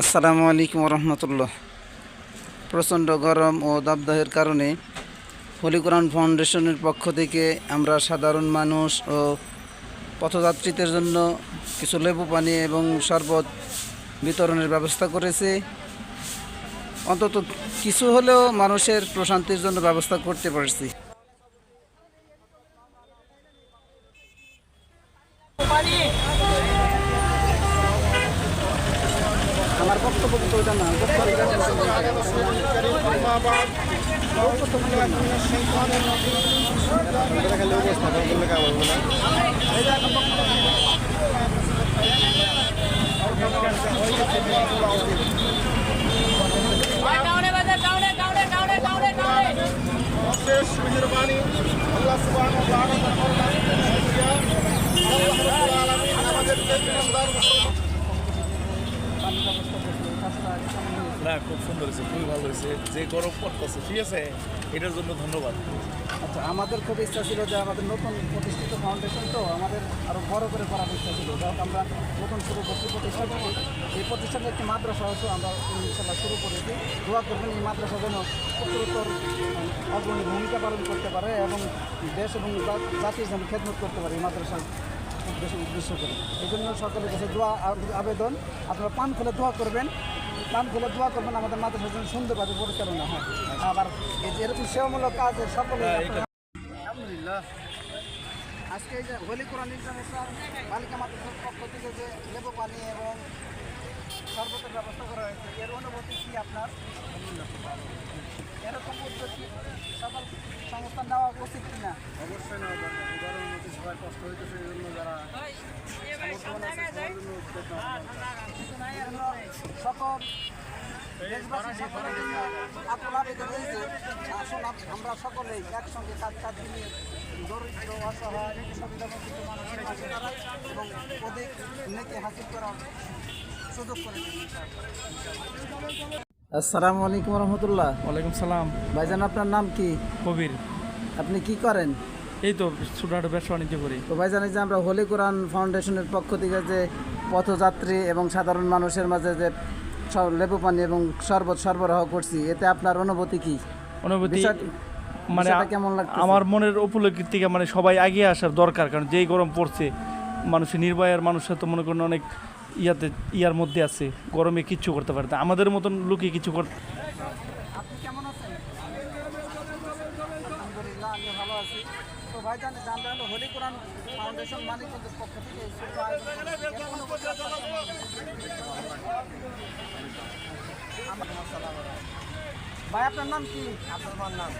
আসসালামু আলাইকুম রহমতুল্লাহ প্রচণ্ড গরম ও দাবদাহের কারণে হলি কোরআন ফাউন্ডেশনের পক্ষ থেকে আমরা সাধারণ মানুষ ও পথযাত্রীদের জন্য কিছু লেবু পানি এবং শরবত বিতরণের ব্যবস্থা করেছে। অন্তত কিছু হলেও মানুষের প্রশান্তির জন্য ব্যবস্থা করতে পারছি আমার বক্তব্য কিন্তু ওটা না কাউনে বাজার কাউনে কাউনে কাউনে কাউনে কাউনে শেষ মেহরবানি আল্লাহ আলামিন আমাদেরকে ইমানদার মুসলমান না খুব সুন্দর হয়েছে, খুবই ভালো হয়েছে। যে গরম পড়তেছে, ঠিক আছে? এটার জন্য ধন্যবাদ। আচ্ছা আমাদের খুব ইচ্ছা ছিল যে আমাদের নতুন প্রতিষ্ঠিত ফাউন্ডেশন তো আমাদের আরও বড় করে করার ইচ্ছা ছিল। যাই হোক, আমরা নতুন শুরু করছি প্রতিষ্ঠান এই প্রতিষ্ঠানের একটি মাদ্রাসা হচ্ছে আমরা ইনশাল্লাহ শুরু করেছি। দোয়া করবেন এই মাদ্রাসা যেন উত্তরোত্তর অগ্রণী ভূমিকা পালন করতে পারে এবং দেশ এবং জাতির যেন খেদমত করতে পারে এই মাদ্রাসার উদ্দেশ্য করে। এই জন্য সকলের কাছে দোয়া আবেদন। আপনারা পান খুলে দোয়া করবেন। খুলে দোয়া করবেন আমাদের মাদ্রাসা যেন সুন্দরভাবে পরিচালনা হয়। আবার এরকম সেবামূলক কাজে সকলে আপনারা- আলহামদুলিল্লাহ। আজকে এই যে হোলি কোরআন ইন্টারন্যাশনাল বালিকা মাদ্রাসার পক্ষ থেকে যে লেবু পানি এবং শরবতের ব্যবস্থা করা হয়েছে এর অনুভূতি কি আপনার? এরকম উদ্যোগ কি সকল সংস্থা নেওয়া উচিত কিনা? অবশ্যই না গরমের মধ্যে সবাই কষ্ট হইতেছে এই জন্য যারা সকল দেশবাসী সকলের জন্য আকুল আবেদন আসুন আমরা সকলেই একসঙ্গে কাজ কাজ নিয়ে দরিদ্র অসহায় সুবিধাবঞ্চিত মানুষের পাশে দাঁড়াই এবং অধিক নেকি হাসিল করার সুযোগ করে আসসালামু আলাইকুম রহমতুল্লাহ। ওয়ালাইকুম সালাম। ভাইজান আপনার নাম কি? কবির। আপনি কি করেন? এই তো ছোটখাটো ব্যবসা বাণিজ্য করি। তো ভাইজান এই যে আমরা হোলি কোরআন ফাউন্ডেশনের পক্ষ থেকে যে পথযাত্রী এবং সাধারণ মানুষের মাঝে যে লেবু পানি এবং শরবত সরবরাহ করছি এতে আপনার অনুভূতি কি? অনুভূতি মানে কেমন লাগতেছে? আমার মনের উপলব্ধির থেকে মানে সবাই এগিয়ে আসার দরকার কারণ যেই গরম পড়ছে মানুষের নির্ভয়ের মানুষের তো মনে করেন অনেক ইয়াতে ইয়ার মধ্যে আছে গরমে কিচ্ছু করতে পারে না। আমাদের মতন লোকে কিছু করতে আপনি কেমন আছেন আলহামদুলিল্লাহ আমি ভালো আছি। তো ভাইজান যে আমরা হলো হোলি কোরআন ফাউন্ডেশন মানিকগঞ্জের পক্ষ থেকে এই ভাই আপনার নাম কি? আপনার নাম।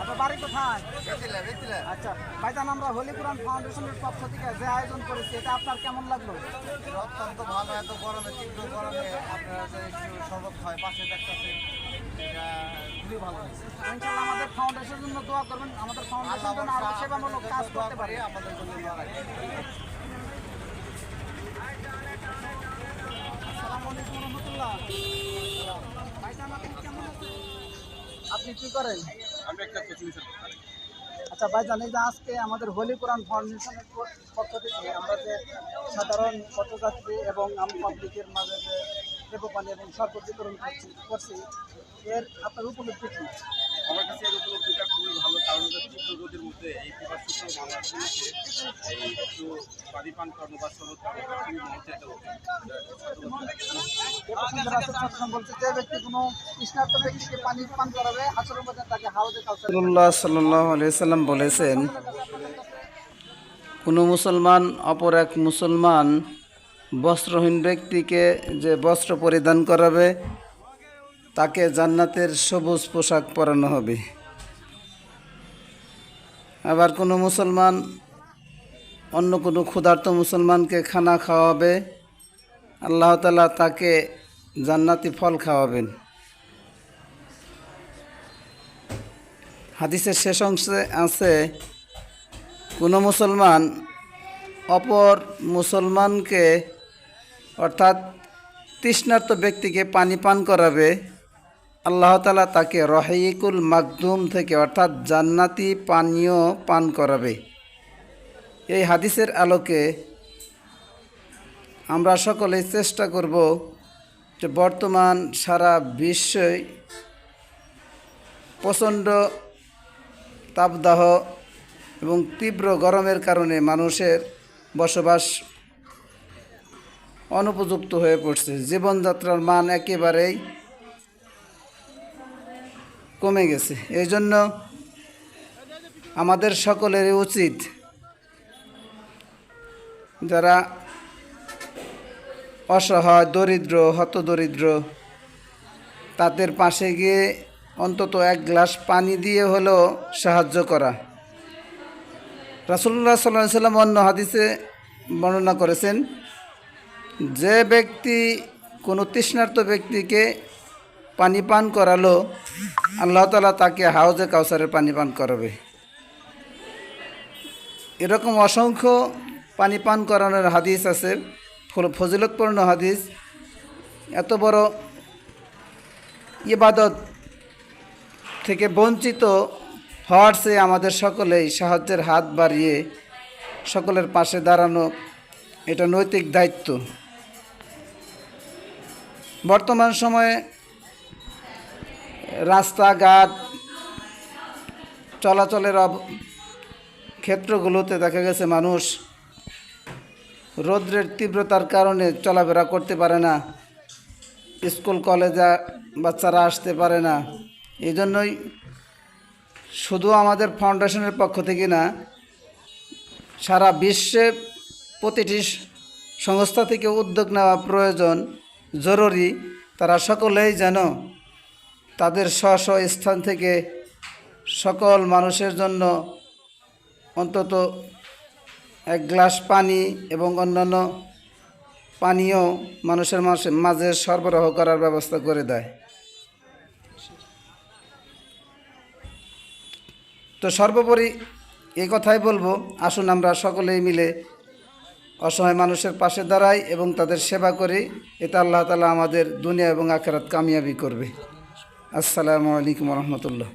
আপনার বাড়ি কোথায়? আচ্ছা ভাইজান আমরা হোলি কোরআন ফাউন্ডেশনের পক্ষ থেকে যে আয়োজন করেছি এটা আপনার কেমন লাগল? অত্যন্ত ভালো এত গরমে তীব্র গরমে আপনারা যে খায় পাশে দেখতেছেন। এটা খুবই ভালো হয়েছে। ইনশাল্লাহ আমাদের ফাউন্ডেশনের জন্য দোয়া করবেন। আমাদের ফাউন্ডেশন যেন আরও সেবামূলক কাজ করতে পারে। আমাদের জন্য দোয়া রাখবেন। আসসালামু আলাইকুম রহমতুল্লাহ। ভাইজান আপনি কেমন আছেন? আপনি কি করেন? আমি একটা কোচিং সেন্টার আচ্ছা ভাইজান এই যে আজকে আমাদের হোলি কোরআন ফাউন্ডেশনের পক্ষ থেকে আমরা যে সাধারণ পথযাত্রী এবং আম পাবলিকের মাঝে যে পানি এবং শরবত বিতরণ করছি এর আপনার উপলব্ধি কি? আমার কাছে এর উপলব্ধিটা খুবই ভালো কারণ হচ্ছে তীব্র রোদের মধ্যে এই পিপাসিত মানুষগুলোকে এই একটু পানি পান করানো বা খুবই সাল্লাম বলেছেন কোনো মুসলমান অপর এক মুসলমান বস্ত্রহীন ব্যক্তিকে যে বস্ত্র পরিধান করাবে, তাকে জান্নাতের সবুজ পোশাক পরানো হবে। আবার কোনো মুসলমান, অন্য কোনো ক্ষুধার্ত মুসলমানকে খানা খাওয়াবে, আল্লাহ তালা তাকে জান্নাতি ফল খাওয়াবেন। হাদিসের শেষ অংশে আছে, কোনো মুসলমান অপর মুসলমানকে অর্থাৎ তৃষ্ণার্ত ব্যক্তিকে পানি পান করাবে, আল্লাহ তালা তাকে রহিকুল মাকদুম থেকে অর্থাৎ জান্নাতি পানীয় পান করাবে। এই হাদিসের আলোকে আমরা সকলে চেষ্টা করব যে বর্তমান সারা বিশ্বই প্রচণ্ড তাপদাহ এবং তীব্র গরমের কারণে মানুষের বসবাস অনুপযুক্ত হয়ে পড়ছে। জীবনযাত্রার মান একেবারেই কমে গেছে। এই জন্য আমাদের সকলেরই উচিত যারা অসহায়, দরিদ্র, হতদরিদ্র, তাদের পাশে গিয়ে অন্তত এক গ্লাস পানি দিয়ে হলেও সাহায্য করা। রাসুল্লাহ সাল্লাহ সাল্লাম অন্য হাদিসে বর্ণনা করেছেন যে ব্যক্তি, কোনো তৃষ্ণার্ত ব্যক্তিকে পানি পান করালো, আল্লাহ তালা তাকে হাউজে কাউসারের পানি পান করাবে। এরকম অসংখ্য পানি পান করানোর হাদিস আছে ফজিলতপূর্ণ হাদিস। এত বড় ইবাদত থেকে বঞ্চিত হওয়ার চেয়ে আমাদের সকলেই সাহায্যের হাত বাড়িয়ে সকলের পাশে দাঁড়ানো, এটা নৈতিক দায়িত্ব। বর্তমান সময়ে রাস্তাঘাট চলাচলের অব- ক্ষেত্রগুলোতে দেখা গেছে মানুষ রৌদ্রের তীব্রতার কারণে চলাফেরা করতে পারে না, স্কুল, কলেজে বাচ্চারা আসতে পারে না। এই জন্যই শুধু আমাদের ফাউন্ডেশনের পক্ষ থেকে না, সারা বিশ্বে প্রতিটি সংস্থা থেকে উদ্যোগ নেওয়া প্রয়োজন। জরুরি। তারা সকলেই যেন তাদের স্ব স্ব স্থান থেকে সকল মানুষের জন্য অন্তত এক গ্লাস পানি এবং অন্যান্য পানীয় মানুষের মাঝে- মাঝে সরবরাহ করার ব্যবস্থা করে দেয়। তো সর্বোপরি এই কথাই বলব। আসুন আমরা সকলেই মিলে অসহায় মানুষের পাশে দাঁড়াই এবং তাদের সেবা করি। এতে আল্লাহ তালা আমাদের দুনিয়া এবং আখেরাত কামিয়াবি করবে। আসসালামু আলাইকুম রহমতুল্লাহ।